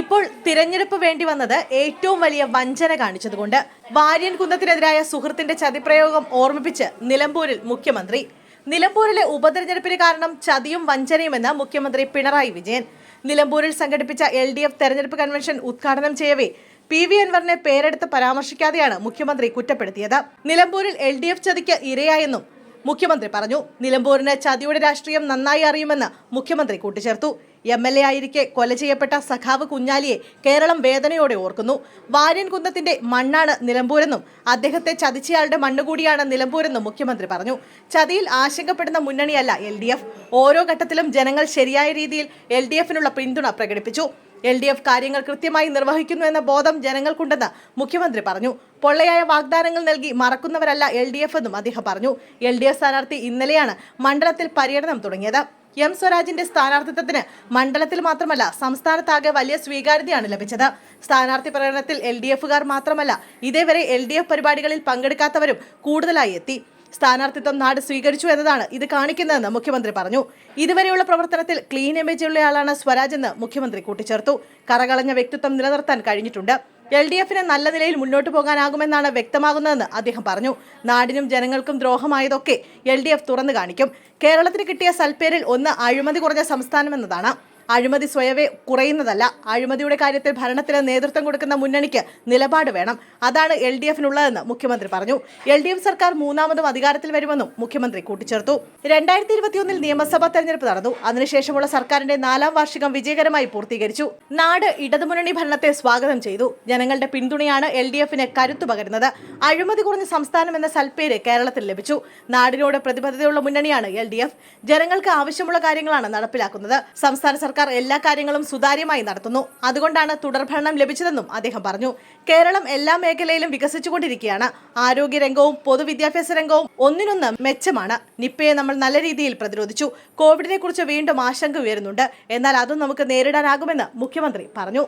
ഇപ്പോൾ തിരഞ്ഞെടുപ്പ് വേണ്ടി വന്നത് ഏറ്റവും വലിയ വഞ്ചന കാണിച്ചതുകൊണ്ട് വാര്യൻ കുന്നത്തിനെതിരായ സുഹൃത്തിന്റെ ചതിപ്രയോഗം ഓർമ്മിപ്പിച്ച് നിലമ്പൂരിൽ മുഖ്യമന്ത്രി. നിലമ്പൂരിലെ ഉപതെരഞ്ഞെടുപ്പിന് കാരണം ചതിയും വഞ്ചനയുമെന്ന് മുഖ്യമന്ത്രി പിണറായി വിജയൻ. നിലമ്പൂരിൽ സംഘടിപ്പിച്ച എൽ ഡി എഫ് തെരഞ്ഞെടുപ്പ് കൺവെൻഷൻ ഉദ്ഘാടനം ചെയ്യവേ പി വി അൻവറിനെ പേരെടുത്ത് പരാമർശിക്കാതെയാണ് മുഖ്യമന്ത്രി കുറ്റപ്പെടുത്തിയത്. നിലമ്പൂരിൽ എൽ ഡി എഫ് ചതിക്ക് ഇരയായെന്നും മുഖ്യമന്ത്രി പറഞ്ഞു. നിലമ്പൂരിന് ചതിയുടെ രാഷ്ട്രീയം നന്നായി അറിയുമെന്ന് മുഖ്യമന്ത്രി കൂട്ടിച്ചേർത്തു. എം എൽ എ ആയിരിക്കെ കൊല ചെയ്യപ്പെട്ട സഖാവ് കുഞ്ഞാലിയെ കേരളം വേദനയോടെ ഓർക്കുന്നു. വാര്യൻകുന്നത്തിന്റെ മണ്ണാണ് നിലമ്പൂരെന്നും അദ്ദേഹത്തെ ചതിച്ചയാളുടെ മണ്ണുകൂടിയാണ് നിലമ്പൂരെന്നും മുഖ്യമന്ത്രി പറഞ്ഞു. ചതിയിൽ ആശങ്കപ്പെടുന്ന മുന്നണിയല്ല എൽ ഡി എഫ് ഓരോ ഘട്ടത്തിലും ജനങ്ങൾ ശരിയായ രീതിയിൽ എൽ ഡി എഫിനുള്ള പിന്തുണ പ്രകടിപ്പിച്ചു. എൽ ഡി എഫ് കാര്യങ്ങൾ കൃത്യമായി നിർവഹിക്കുന്നു എന്ന ബോധം ജനങ്ങൾക്കുണ്ടെന്ന് മുഖ്യമന്ത്രി പറഞ്ഞു. പൊള്ളയായ വാഗ്ദാനങ്ങൾ നൽകി മറക്കുന്നവരല്ല എൽ ഡി എഫ് എന്നും അദ്ദേഹം പറഞ്ഞു. എൽ ഡി എഫ് സ്ഥാനാർത്ഥി ഇന്നലെയാണ് മണ്ഡലത്തിൽ പര്യടനം തുടങ്ങിയത്. എം സ്വരാജിന്റെ സ്ഥാനാർത്ഥിത്വത്തിന് മണ്ഡലത്തിൽ മാത്രമല്ല സംസ്ഥാനത്താകെ വലിയ സ്വീകാര്യതയാണ് ലഭിച്ചത്. സ്ഥാനാർത്ഥി പ്രകടനത്തിൽ എൽ ഡി എഫുകാർ മാത്രമല്ല ഇതേവരെ എൽ ഡി എഫ് പരിപാടികളിൽ പങ്കെടുക്കാത്തവരും കൂടുതലായി എത്തി. സ്ഥാനാർത്ഥിത്വം നാട് സ്വീകരിച്ചു എന്നതാണ് ഇത് കാണിക്കുന്നതെന്ന് മുഖ്യമന്ത്രി പറഞ്ഞു. ഇതുവരെയുള്ള പ്രവർത്തനത്തിൽ ക്ലീൻ ഇമേജ് ഉള്ളയാളാണ് സ്വരാജ് എന്ന് മുഖ്യമന്ത്രി കൂട്ടിച്ചേർത്തു. കറകളഞ്ഞ വ്യക്തിത്വം നിലനിർത്താൻ കഴിഞ്ഞിട്ടുണ്ട്. എൽ ഡി എഫിന് നല്ല നിലയിൽ മുന്നോട്ട് പോകാനാകുമെന്നാണ് വ്യക്തമാകുന്നതെന്ന് അദ്ദേഹം പറഞ്ഞു. നാടിനും ജനങ്ങൾക്കും ദ്രോഹമായതൊക്കെ എൽ ഡി എഫ് തുറന്നു കാണിക്കും. കേരളത്തിന് കിട്ടിയ സൽപ്പേരിൽ ഒന്ന് അഴിമതി കുറഞ്ഞ സംസ്ഥാനമെന്നതാണ്. അഴിമതി സ്വയവേ കുറയുന്നതല്ല. അഴിമതിയുടെ കാര്യത്തിൽ ഭരണത്തിന് നേതൃത്വം കൊടുക്കുന്ന മുന്നണിക്ക് നിലപാട് വേണം. അതാണ് എൽ ഡി എഫിനുള്ളതെന്ന് മുഖ്യമന്ത്രി പറഞ്ഞു. എൽ ഡി എഫ് സർക്കാർ മൂന്നാമതും അധികാരത്തിൽ വരുമെന്നും മുഖ്യമന്ത്രി കൂട്ടിച്ചേർത്തു. രണ്ടായിരത്തി ഇരുപത്തിയൊന്നിൽ നിയമസഭാ തെരഞ്ഞെടുപ്പ് നടന്നു. അതിനുശേഷമുള്ള സർക്കാരിന്റെ നാലാം വാർഷികം വിജയകരമായി പൂർത്തീകരിച്ചു. നാട് ഇടതുമുന്നണി ഭരണത്തെ സ്വാഗതം ചെയ്തു. ജനങ്ങളുടെ പിന്തുണയാണ് എൽ ഡി എഫിന് കരുത്തു പകരുന്നത്. അഴിമതി കുറഞ്ഞ സംസ്ഥാനം എന്ന സൽപ്പേര് കേരളത്തിൽ ലഭിച്ചു. നാടിനോട് പ്രതിബദ്ധതയുള്ള മുന്നണിയാണ് എൽ ഡി എഫ് ജനങ്ങൾക്ക് ആവശ്യമുള്ള കാര്യങ്ങളാണ് നടപ്പിലാക്കുന്നത്. സംസ്ഥാന സർക്കാർ എല്ലാ കാര്യങ്ങളും സുതാര്യമായി നടത്തുന്നു. അതുകൊണ്ടാണ് തുടർഭരണം ലഭിച്ചതെന്നും അദ്ദേഹം പറഞ്ഞു. കേരളം എല്ലാ മേഖലയിലും വികസിച്ചുകൊണ്ടിരിക്കുകയാണ്. ആരോഗ്യരംഗവും പൊതുവിദ്യാഭ്യാസ രംഗവും ഒന്നിനൊന്ന് മെച്ചമാണ്. നിപ്പയെ നമ്മൾ നല്ല രീതിയിൽ പ്രതിരോധിച്ചു. കോവിഡിനെ കുറിച്ച് വീണ്ടും ആശങ്ക ഉയരുന്നുണ്ട്. എന്നാൽ അതും നമുക്ക് നേരിടാനാകുമെന്ന് മുഖ്യമന്ത്രി പറഞ്ഞു.